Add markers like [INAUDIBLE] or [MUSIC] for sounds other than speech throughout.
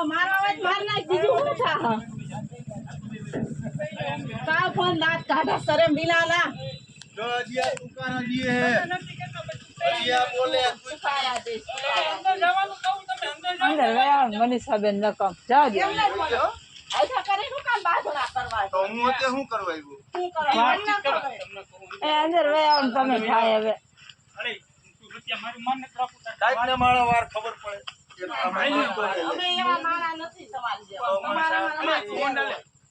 તો મારો અવાજ માર નાખ બીજું શું થા કાલ ફોન દાંત કાઢા સરે મિલાલા જો આ દુકાન હે. હજી બોલે. સુખાયા દે અંદર ગયા મનીષાબેન નકમ નહીં બોલો અચ્છા કરે શું કામ બાજરા કરવા? તો હું તે શું કરવા આવ્યો? શું કરવા? મને ના એ અંદર ગયા તમે થાય હવે. કાંઈક ને મારા વાર ખબર પડે એક આમાં વાર ખબર અમે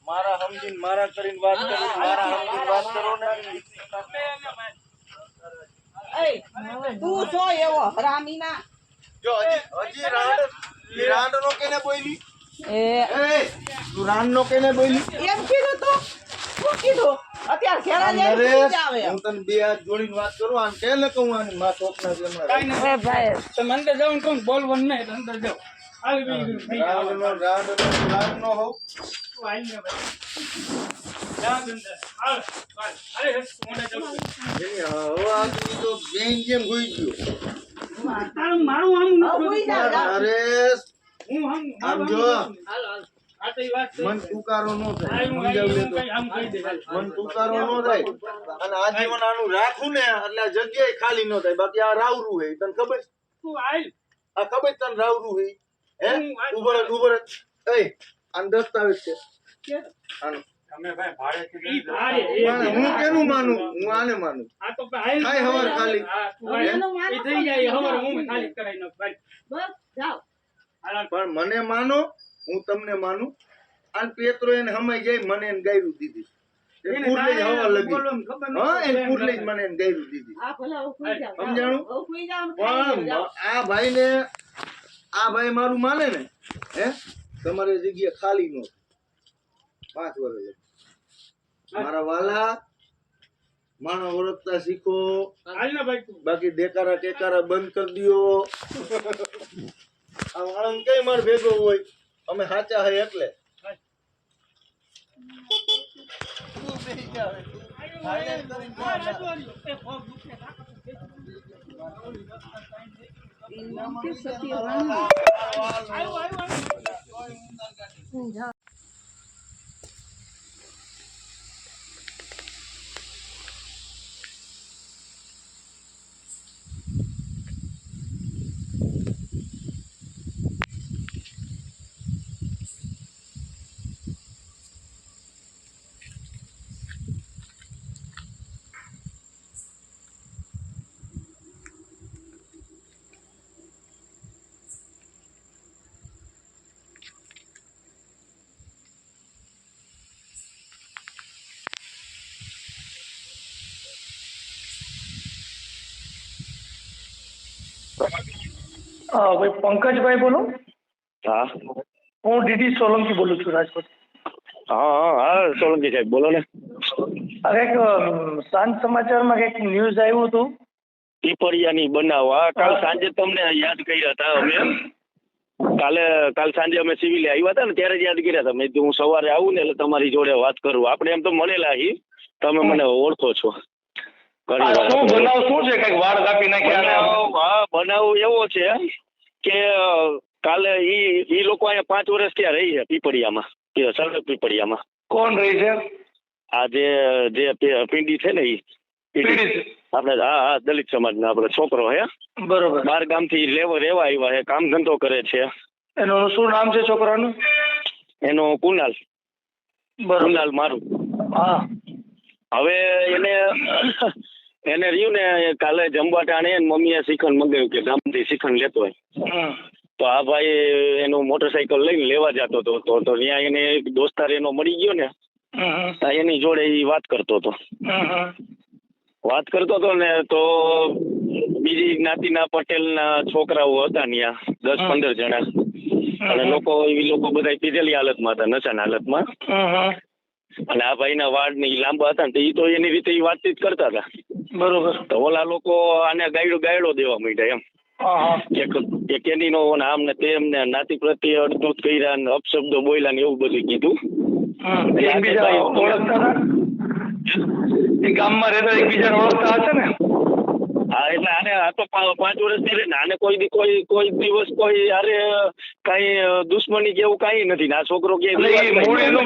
મારા સમજીને મારા કરીને વાત કરો મારા સમજીને વાત કરો ને. તું છો એવો હરામીના જો હજી હજી રાડ નો કેને બોલી એ એ તું રાડ નો કેને બોલી એમ કીધું તો. શું કીધું? અત્યારે ખેડા જાય આવે. હું તને બે હાથ જોડીને વાત કરું આને કે ને કહું આની માં ટોપના છે હમણાં. એ ભાઈ. તમે અંદર જાવ ને કહું બોલવાનું નહીં અંદર જાવ આવી થઈ જાઓ. નો રાંડ નો રાંડ નો હો. તું આવી ને ભાઈ. જાઓ અંદર. આવ અરે હસ મોઢે જાવ હવે આ તું તો બેન જેમ હોઈ ગયો. મારું આમ જાઓ. હું આમ આમ મારું જો. આમ હાલ હાલ. મન તુકારો નો થાય. હું સમજાવ આવી, લેતો. હું કઈ આમ કહી દે હાલ. મન તુકારો નો થાય. અને આજીવન આનું રાખું ને એટલે આ જગ્યાએ ખાલી નો થાય. બાકી આ રાવરું હે તને ખબર? તું આય આ ખબર તને રાવરું હે હે? હું આ- ઊભો રહે ઊભો રહે. એ આનો દસ્તાવેજ છે. આનો. તમે ભાઈ ભાડે ઈ ભાડે. એ પણ હું કેનું માનું? હું આને માનું? આ તો ભાઈ થાય હવાર ખાલી. થઈ જાય હવાર હું ખાલી કરાઈ નાખ. ભાઈ બસ જાઓ. હાલ હાલ. પણ મને માનો હું તમને માનું અને પેત્રો એને સમય જાય મને એને ગાયરું દીધી એ એને જ હવા લગી. બોલવાનું ખબર નથી. હા એને પૂરલે જ મને એને ગાયરું દીધી. આ ભલે હવે હુઈ જાઓ, જાઓ. સમજાણું? હવે હુઈ જાઓ ને ખાઈ પણ આ ભાઈને આ ભાઈ મારું માને હે? તમારે જગ્યા ખાલી નો પાંચ વર્ષ મારા વાલા માણસ ઓળખતા શીખો. બાકી દેકારા ટેકારા બંધ કરી દ્યો. [LAUGHS] આ આણંદ કઈ માર ભેગો હોય? અમે સાચા હે એટલે. હા ભાઈ પંકજભાઈ બોલો. હા. હું ડીડી સોલંકી બોલું છું રાજકોટ. હા હા સોલંકી સાહેબ બોલો ને. અરે એક સાંજ સમાચારમાં કંઈક ન્યૂઝ આવ્યું હતું? પીપળિયાની બનાવ. હા કાલ સાંજે તમને યાદ કર્યા હતા અમે. કાલે કાલ સાંજે અમે સિવિલ આવ્યા હતા ને ત્યારે જ યાદ કર્યા હતા. મેં હું સવારે આવું ને એટલે તમારી જોડે વાત કરું. આપણે એમ તો મળેલા હી. તમે મને ઓળખો છો. શું બનાવ શું છે? કંઈક વાળ કાપી નાખ્યા બનાવ એવો છે કે કાલે ઈ ઈ લોકો અહીંયા પાંચ વર્ષ ત્યાં રહી છે પીપળિયામાં સડક પીપળિયામાં. કોણ રહી છે? આ જે જે પિંડી છે ને ઈ. આપણે હા હા દલિત સમાજનો આપણે છોકરો હે. બરોબર. બાર ગામથી લેવા રહેવા આવ્યા છે કામ ધંધો કરે છે. એનું શું નામ છે છોકરાનું? એનો કુનાલ. કુનાલ મારું. હા. હવે એને એને રહ્યું ને કાલે જમવા ટાણે મમ્મી મમ્મીએ શિખંડ મંગાવ્યું કે ગામથી શિખંડ લેતો હોય. તો આ ભાઈ એનું મોટરસાયકલ લઈને લેવા જતો હતો. તો તો ત્યાં એને એક દોસ્તાર એનો મળી ગયો ને એની જોડે એ વાત કરતો હતો. વાત કરતો હતો ને તો બીજી જ્ઞાતિના પટેલના છોકરાઓ હતા ત્યાં દસ પંદર જણા. અને લોકો એ લોકો બધા પીધેલી હાલતમાં હતા નશાના હાલતમાં. અને આ ભાઈના વાળ ને લાંબા હતા ને તો એ તો એની રીતે વાતચીત કરતા હતા. બરોબર. તો ઓલા લોકો આને ગાયડો ગાયડો દેવા માંડ્યા એમ. હા હા. કે કે કેનીનો ને આમ ને તેમ ને નાતી પ્રત્યે અડધૂત કર્યા ને અપશબ્દો બોલ્યા ને એવું બધું કીધું. એકબીજા ઓળખતા હતા? એ ગામમાં રહેતા એકબીજાને ઓળખતા હશે ને? હા એટલે આને આ તો પાંચ વર્ષથી રહે ને આને કોઈ દી કોઈ કોઈ દિવસ કોઈ અરે કઈ દુશ્મની એવું કઈ નથી. ને આ છોકરો કે એ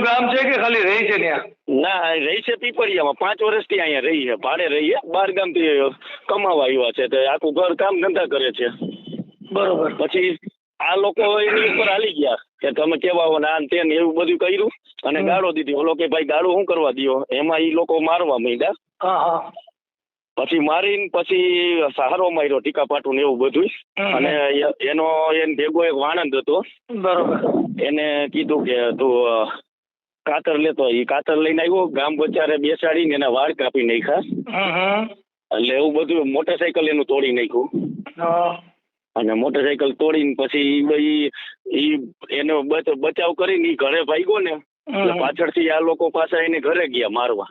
ગામ છે કે ખાલી રહી છે ત્યાં? ના રહી છે પીપળિયામાં. પાંચ વર્ષથી અહીંયા રહી છે. ભાડે રહી છે. બાર ગામથી કમાવા આવ્યા છે. તો આખું ઘર કામ ધંધા કરે છે. બરોબર. પછી આ લોકો એની ઉપર હાલી ગયા કે તમે કેવા હો ને આ તે એવું બધું કર્યું. અને ગાળો દીધી. ઓલો કે ભાઈ ગાળો શું કરવા દ્યો? એમાં ઈ લોકો મારવા માંડ્યા. હા હા. પછી મારીને પછી સહારો માર્યો ટીકા પાટું ને એવું બધું અને એનો એને ભેગો એક વાણંદ હતો. બરોબર. એને કીધું કે તું કાતર લેતો. એ કાતર લઈને આવ્યો ગામ બચારે બેસાડીને એના વાળ કાપી નાખ્યા. એટલે એવું બધું મોટરસાયકલ એનું તોડી નાખ્યું. અને મોટરસાયકલ તોડીને પછી ઈ ઈ એનો બચાવ કરીને ઈ ઘરે ભાગ્યો ને. પાછળથી આ લોકો પાછા એને ઘરે ગયા મારવા.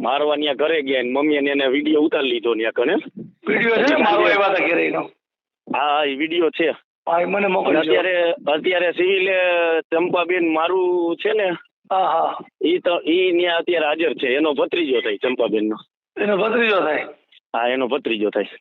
મારવા ત્યાં ઘરે ગયા ને મમ્મી એને વીડિયો ઉતારી લીધો ત્યાં કને વીડિયો છે મારો એવા હતા ઘરે એનો? હા એ વીડિયો છે. હા મને મોકલજો. અત્યારે અત્યારે સિવિલે ચંપાબેન મારું છે ને હા હા. ઈ તો ઈ ત્યાં અત્યારે હાજર છે. એનો ભત્રીજો થાય ચંપાબેન નો એનો ભત્રીજો થાય? હા એનો ભત્રીજો થાય.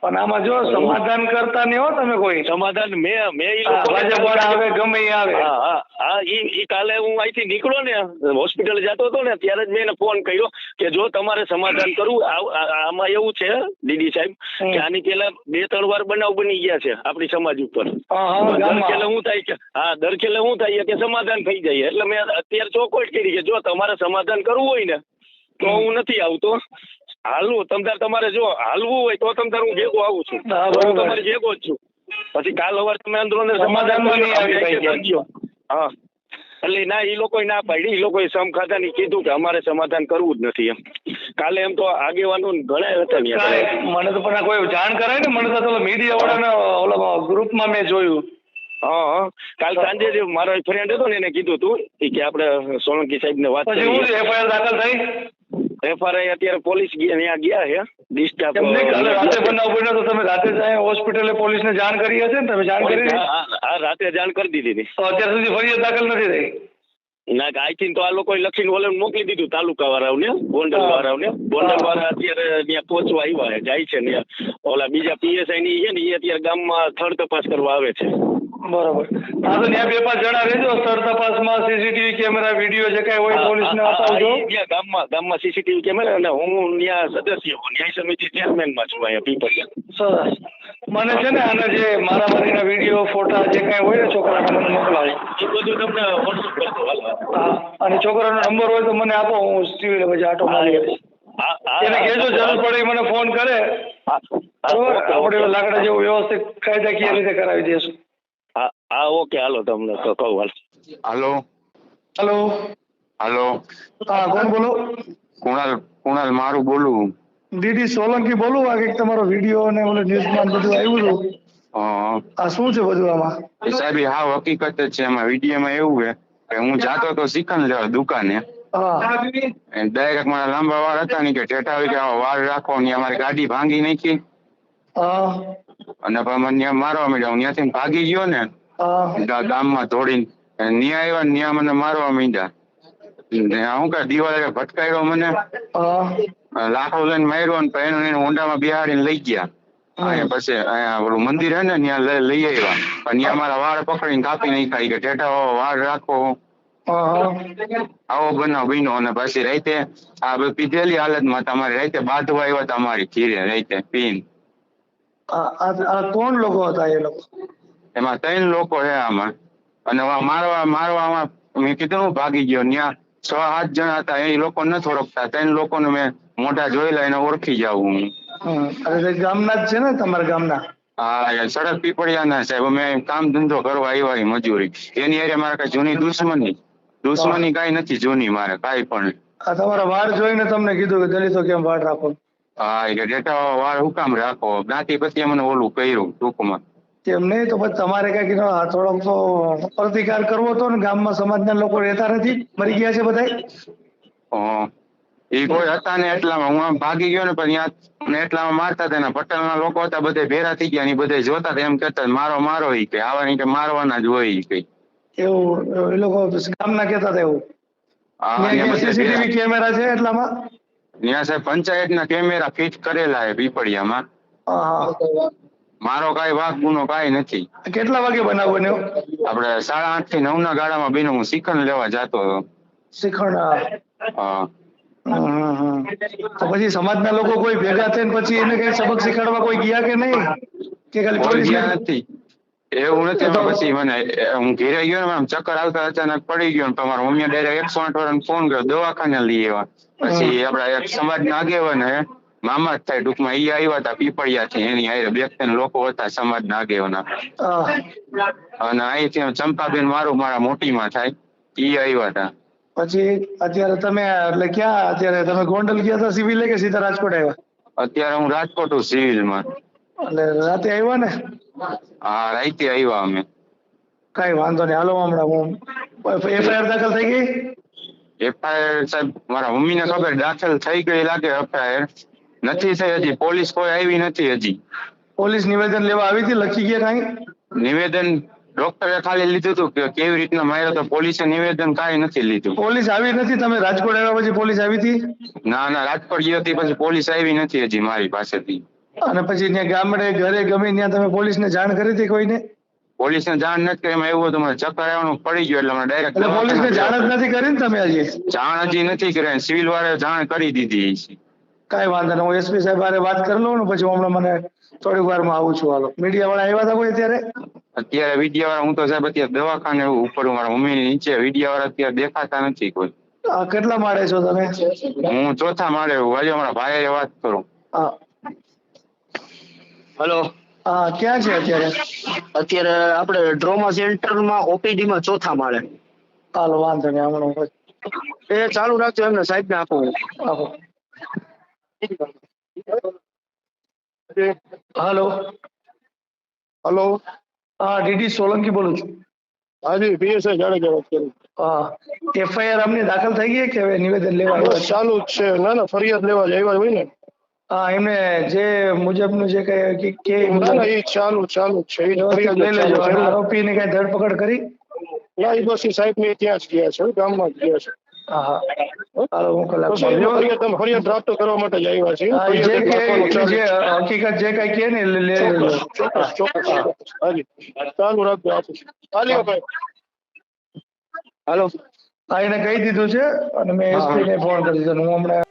પણ આમાં જો સમાધાન કરતા નહીં હો તમે કોઈ. સમાધાન મેં મેં ઈ આવે ગમે આવે. હા હા ઈ ઈ કાલે હું અહીંથી નીકળો ને હોસ્પિટલ જતો હતો ને ત્યારે જ મેં એને ફોન કર્યો કે જો તમારે સમાધાન કરવું આમાં એવું છે દીદી સાહેબ કે આની પેલા બે ત્રણ વાર બનાવ બની ગયા છે આપણી સમાજ ઉપર. હા હું થાય કે હા દરખેલે હું થાય કે સમાધાન થઈ જાય. એટલે મેં અત્યારે ચોખવટ કરી કે જો તમારે સમાધાન કરવું હોય ને તો હું નથી આવતો. હાલવું તમતાર તમારે જો હાલવું હોય તો તમતાર હું ભેગો આવું છું. હું તમારે ભેગો જ છું. પછી કાલ અવાર તમે કરી ભાઈ. દ્યો. હા. એટલે ના એ લોકો ના પાડી એ લોકોએ સમ ખાતાની કીધું કે અમારે સમાધાન કરવું જ નથી એમ. કાલે એમ તો આગેવાનો ઘણા હતા મને તો પણ કોઈ જાણ કરાય ને મને તો મીડિયા વાળાના ઓલા ગ્રુપમાં મેં જોયું. હા કાલ સાંજે જે મારો ફ્રેન્ડ હતો ને એને કીધું હતું કે આપણે સોલંકી સાહેબ ને વાત પછી એફઆઈઆર દાખલ થઈ? એફઆરઆઈ અત્યારે પોલીસ ગયા ત્યાં ગયા છે. ડિસ્ચાર્જ રાતે બનાવ બન્યો તો તમે રાતે જ હોસ્પિટલે પોલીસને જાણ કરી હશે ને તમે જાણ કરી હા રાતે જાણ કરી દીધી હતી. અત્યાર સુધી ફરિયાદ દાખલ નથી થઈ? ના આઈ થિંક તો આ લોકો લખીને ઓલે મોકલી દીધું તાલુકા વાળાઓને ગોંડલ વાળાઓને ગોંડલ વાળા અત્યારે ત્યાં પહોંચવા આવ્યા જાય છે ને. ઓલા બીજા પીએસઆઈ ની છે ને એ અત્યારે ગામમાં સ્થળ તપાસ કરવા આવે છે. બરોબર. હા તો ત્યાં બે પાંચ જણા રહેજો સ્થળ તપાસમાં સીસીટીવી કેમેરા વીડિયો જે કાંઈ હોય પોલીસને હા, હા, બતાવજો ઈ ત્યાં ગામમાં ગામમાં સીસીટીવી કેમેરા અને હું ત્યાં સદસ્ય હું ન્યાય સમિતિ ચેરમેનમાં છું અહીંયા પીપળિયા સરસ. મને છે ને આના જે મારામારીના વીડિયો ફોટા જે કાંઈ હોય ને છોકરાના મને મોકલાવો. એ બધું તમને વોટ્સઅપ કરતો હાલો હા અને છોકરાનો નંબર હોય તો મને આપો હું સિવિલ પછી આટો મારી આવીશ હા હા એને કહેજો જરૂર પડે એ મને ફોન કરે. હા, હા, બરોબર? ઓકે, આપણે ઓકે. લાકડા જેવું વ્યવસ્થિત કાયદાકીય રીતે કરાવી દઈશું હા હા ઓકે હાલો તમને ક- કહું હાલ. હાલો. હાલો. હાલો. હા કોણ બોલો? કુણાલ કુણાલ મારું બોલું. દીદી સોલંકી બોલું આ કંઈક તમારો વીડિયો અને ઓલે ન્યૂઝમાં બધું આવ્યું હતું. આ શું છે બધું આમાં? સાહેબ એ હકીકત જ છે એમાં વિડીયોમાં એવું છે કે હું જાતો તો શીખન લેવા દુકાને. હા. ડાયરેક્ટ મારા લાંબા વાળ હતા ને કે ઠેઠા આવી કે વાળ રાખો ને અમારી ગાડી ભાંગી નાખી. હા અને મને મારવા માંડ્યા. હું ત્યાંથી ભાગી ગયો ને ગામમાં ધોડીને ન્યા આવ્યા ન્યા મને મારવા માંડ્યા. હું કે દિવાલે ભટકાયો મને? લાખો લઈને માર્યો ને એને એને ઊંડામાં બિહાડીને લઈ ગયા. અહીંયા પછી અહીંયા ઓલું મંદિર હે ને ત્યાં લઈ આવ્યા. ત્યાં મારા વાળ પકડીને કાપી નાખ્યા. ખાઈ કે ઠેઠા વાળ રાખો. આવો બનાવ બન્યો. અને પછી રાતે આ પીધેલી હાલતમાં તમારે રાતે બાંધવા આવ્યા તમારી ખીરે રાતે પીન. કોણ લોકો હતા એ લોકો. એમાં ત્રણ લોકો છે આમાં. અને મારવા મારવામાં મેં કીધું હું ભાગી ગયો. ત્યાં છ સાત જણા હતા. એ લોકો નથી ઓળખતા. ત્રણ લોકોને મેં મોઢા જોયેલા એને ઓળખી જાઉં હું. અરે ગામના જ છે ને તમારા ગામના? હા સડક પીપળિયાના સાહેબ અમે કામ ધંધો કરવા આવ્યા મજૂરી. એની હારે મારે કઈ જૂની દુશ્મની. દુશ્મની કઈ નથી જૂની મારે કઈ પણ. આ તમારા વાળ જોઈને તમને કીધું કે દલિતો કેમ વાળ રાખો? હા એ કે ડેટા વાળ હું કામ રાખો? જ્ઞાતિ પછી મને ઓલું કર્યું ટૂંકમાં. તેમ તો પછી તમારે થોડોક તો પ્રતિકાર કરવો હતો ને ગામમાં સમાજના લોકો રહેતા નથી મરી ગયા છે બધા એ કોઈ હતા ને એટલામાં. હું આમ ભાગી ગયો ને પણ ત્યાં એટલામાં મારતા હતા ને પટેલના લોકો હતા બધે ભેરા થઈ ગયા ને બધા જોતા હતા. એમ કહેતા મારો મારો ઈ કે આવા કે મારવાના જ હોય ઈ કઈ એવું એ લોકો ગામના કહેતા હતા એવું? સીસીટીવી કેમેરા છે એટલામાં? ત્યાં સાહેબ પંચાયતના કેમેરા ફિટ કરેલા છે પીપળિયામાં. મારો કઈ વાઘ ગુનો કાંઈ નથી. કેટલા વાગે બનાવ બન્યો? આપણે સાડા આઠથી નવ ના ગાળામાં બેનો હું શિખંડ લેવા જતો હતો. શિખંડ હા. તો પછી સમાજના લોકો કોઈ ભેગા થઈને પછી એને કઈ સબક શીખવાડવા કોઈ ગયા કે નહીં? કે ખાલી પોલીસ નથી. એવું નથી પછી મને હું ઘેરે ગયો ને આમ ચક્કર આવતા અચાનક પડી ગયો ને મમ્મી મારા ડાયરેક્ટ એકસો આઠ વાળાને ફોન કર્યો દવાખાને લઈ આવ્યા. પછી આપડા એક સમાજના આગેવાન હે મામા જ થાય ટૂંકમાં ઈ આવ્યા હતા પીપળિયાથી એની હારે બે ત્રણ લોકો હતા સમાજના આગેવાના. અને અહીંથી ચંપાબેન મારું મારા મોટીમાં થાય ઈ આવ્યા હતા. પછી અત્યારે તમે એટલે ક્યાં અત્યારે તમે ગોંડલ ગયા હતા સિવિલે કે સીધા રાજકોટ આવ્યા? અત્યારે હું રાજકોટ સિવિલ સિવિલમાં. એટલે રાતે આવ્યા ને? હા રાઈતે આવ્યા અમે. કઈ વાંધો નહીં હાલો હમણાં હું. એફઆઈઆર દાખલ થઈ ગઈ? એફઆઈઆર સાહેબ મારા મમ્મીને ખબર દાખલ થઈ ગઈ લાગે એફઆઈઆર. નથી થઈ હજી પોલીસ કોઈ આવી નથી હજી. પોલીસ નિવેદન લેવા આવી હતી લખી ગયા કઈ? નિવેદન ડોક્ટરે ખાલી લીધું હતું કે કેવી રીતના માર્યો તો પોલીસે નિવેદન કાંઈ નથી લીધું. પોલીસ આવી નથી તમે રાજકોટ આવ્યા પછી પોલીસ આવી હતી? ના ના રાજકોટ ગયો હતી પછી પોલીસ આવી નથી હજી મારી પાસેથી. અને પછી ત્યાં ગામડે ઘરે ગમે ત્યાં તમે પોલીસને જાણ કરી હતી કોઈને? પોલીસને જાણ નથી કરી એમાં એવું હતું મને ચક્કર આવવાનું પડી ગયું એટલે મને એટલે પોલીસને જાણ જ નથી કરી ને તમે હજી જાણ હજી નથી કરી સિવિલ વાળાએ જાણ કરી દીધી છે કાંઈ વાંધો નહીં હું એસપી સાહેબ હારે વાત કરી લઉં ને પછી હમણાં મને થોડીક વારમાં આવું છું હાલો. મીડિયા વાળા આવ્યા હતા કોઈ અત્યારે? અત્યારે વિડિયા વાળા હું તો સાહેબ અત્યારે દવાખાને ઉપર મારા મમ્મી નીચે વિડિયા વાળા અત્યારે દેખાતા નથી કોઈ. આ કેટલા માળે છો તમે? હું ચોથા માળે હું હજી મારા ભાઈ વાત કરું. હા. હલો. હા ક્યાં છે અત્યારે? અત્યારે આપણે ડ્રોમા સેન્ટરમાં ઓપીડી માં ચોથા માળે. હાલો વાંધો નહીં હમણાં એ ચાલુ રાખજો એમને સાહેબ ને આપો આપો. હાલો. હલો. હા ડીડી સોલંકી બોલું છું. હાજી પીએસઆઈ જાડેજા વાત કરું. હા એફઆઈઆર અમને દાખલ થઈ ગઈ કે હવે નિવેદન લેવા? ચાલુ જ છે. ના ના ફરિયાદ લેવા જ આવ્યા હોય ને. એમને જે મુજબનું જે કઈ કે- ચાલુ ચાલુ છે. આરોપીની કઈ ધરપકડ કરી? ના એ બસ સાહેબ ને ત્યાં જ ગયા છે ગામમાં જ ગયા છે. હા હા. હાલો હું કલાક ફરિયાદ તમે કરવા માટે જ આવ્યા છે. હકીકત જે કઈ કે ને લે- ચોક્કસ ચોક્કસ. હાજી. ચાલુ રાખજો આપું હાલ્યો ભાઈ. હાલો. હા એને કહી દીધું છે અને મેં એસપી ને ફોન કરી દીધો હું હમણાં